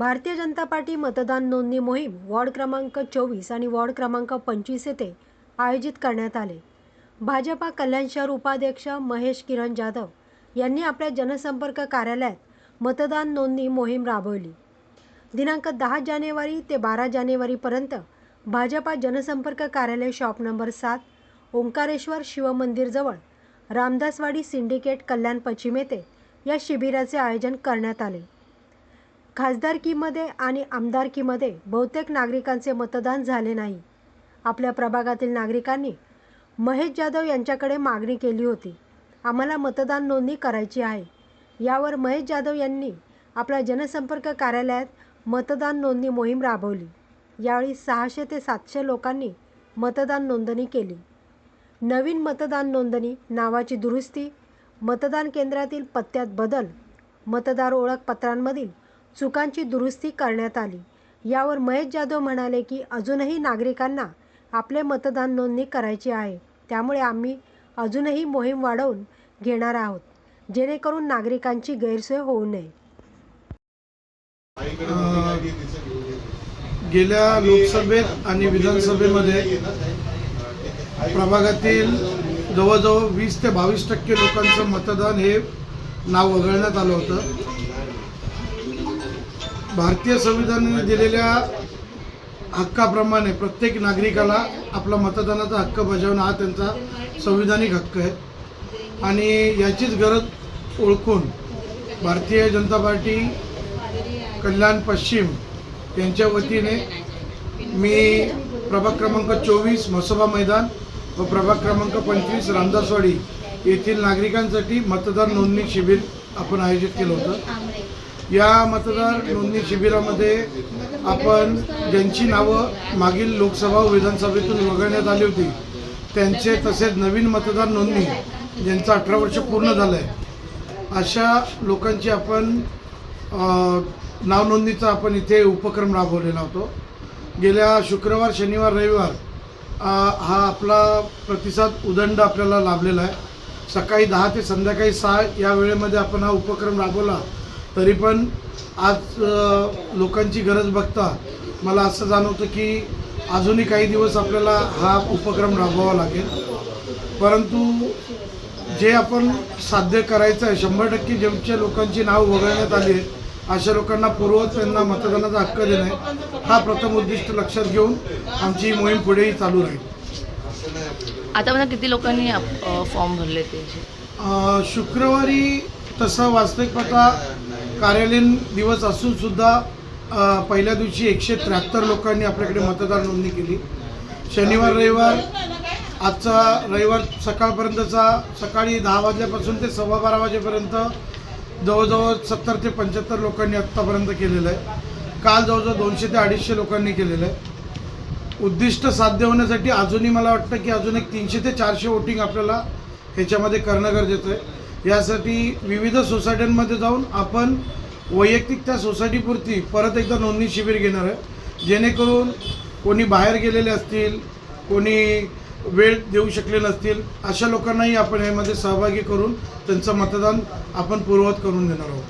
Bharatiya Janata party मतदान नोंदणी मोहीम वॉर्ड क्रमांक चोवीस आणि वॉर्ड क्रमांक पंचवीस येथे आयोजित करण्यात आले. भाजपा कल्याण शहर उपाध्यक्ष महेश किरण जाधव यांनी आपल्या जनसंपर्क कार्यालयात मतदान नोंदणी मोहीम राबवली. दिनांक दहा जानेवारी ते बारा जानेवारीपर्यंत भाजपा जनसंपर्क कार्यालय शॉप नंबर सात ओंकारेश्वर शिवमंदिरजवळ रामदासवाडी सिंडिकेट कल्याण पश्चिम येथे या शिबिराचे आयोजन करण्यात आले. खासदारकीमध्ये आणि आमदारकीमध्ये बहुतेक नागरिकांचे मतदान झाले नाही. आपल्या प्रभागातील नागरिकांनी महेश जाधव यांच्याकडे मागणी केली होती. आम्हाला मतदान नोंदणी करायची आहे. यावर महेश जाधव यांनी आपल्या जनसंपर्क कार्यालयात मतदान नोंदणी मोहीम राबवली. यावेळी सहाशे ते सातशे लोकांनी मतदान नोंदणी केली. नवीन मतदान नोंदणी नावाची दुरुस्ती मतदान केंद्रातील पत्त्यात बदल मतदार ओळखपत्रांमधील चुकांची दुरुस्ती करण्यात आली. यावर महेश जाधव म्हणाले की अजूनही नागरिकांना आपले मतदान नोंदणी करायची आहे. त्यामुळे आम्ही अजूनही मोहीम वाढवून घेणार आहोत जेणेकरून नागरिकांची गैरसोय होऊ नये. गेल्या लोकसभेत आणि विधानसभेमध्ये प्रभागातील जवळजवळ वीस ते बावीस टक्के लोकांचं मतदान हे नाव वगळण्यात आलं होतं. भारतीय संविधानाने दिलेल्या हक्काप्रमाणे प्रत्येक नागरिकाला आपला मतदानाचा हक्क बजावणं हा त्यांचा संविधानिक हक्क आहे. आणि याचीच गरज ओळखून भारतीय जनता पार्टी कल्याण पश्चिम यांच्या वतीने मी प्रभाग क्रमांक चोवीस म्हसोबा मैदान व प्रभाग क्रमांक पंचवीस रामदासवाडी येथील नागरिकांसाठी मतदार नोंदणी शिबिर आपण आयोजित केलं होतं. या मतदार नोंदणी शिबिरामध्ये आपण ज्यांची नावं मागील लोकसभा विधानसभेतून वगळण्यात आली होती त्यांचे तसेच नवीन मतदार नोंदणी ज्यांचं अठरा वर्ष पूर्ण झालं आहे अशा लोकांची आपण नावनोंदणीचा आपण इथे उपक्रम राबवलेला होतो. गेल्या शुक्रवार शनिवार रविवार हा आपला प्रतिसाद उदंड आपल्याला लाभलेला आहे. सकाळी दहा ते संध्याकाळी सहा या वेळेमध्ये आपण हा उपक्रम राबवला. तरी पण आज लोकांची गरज बघता मला असं जाणवतं की अजूनही काही दिवस आपल्याला हा उपक्रम राबवावा लागेल. परंतु जे आपण साध्य करायचं आहे शंभर टक्के ज्यांच्या लोकांची नाव वगळण्यात आली आहेत अशा लोकांना पूर्वत त्यांना मतदानाचा हक्क देणे हा प्रथम उद्दिष्ट लक्षात घेऊन आमची मोहीम पुढेही चालू राहील. आतापर्यंत किती लोकांनी फॉर्म भरले ते. अ, शुक्रवारी तसं वास्तविक पत्ता कार्यालयीन दिवस असून सुद्धा पहिल्या दिवशी एकशे त्र्याहत्तर लोकांनी आपल्याकडे मतदार नोंदणी केली. शनिवार रविवार आजचा रविवार सकाळपर्यंतचा सकाळी दहा वाजल्यापासून ते सव्वा बारा वाजेपर्यंत जवळजवळ सत्तर ते पंच्याहत्तर लोकांनी आत्तापर्यंत केलेलं आहे. काल जवळजवळ दोनशे ते अडीचशे लोकांनी केलेलं आहे. उद्दिष्ट साध्य होण्यासाठी अजूनही मला वाटतं की अजून एक तीनशे ते चारशे वोटिंग आपल्याला ह्याच्यामध्ये करणं गरजेचं आहे. यासाठी विविध सोसायट्यांमध्ये जाऊन आपण वैयक्तिक त्या सोसायटीपुरती परत एकदा नोंदणी शिबिर घेणार आहे. जेणेकरून कोणी बाहेर गेलेले असतील कोणी वेळ देऊ शकले नसतील अशा लोकांनाही आपण यामध्ये सहभागी करून त्यांचं मतदान आपण पूर्ववत करून देणार आहोत.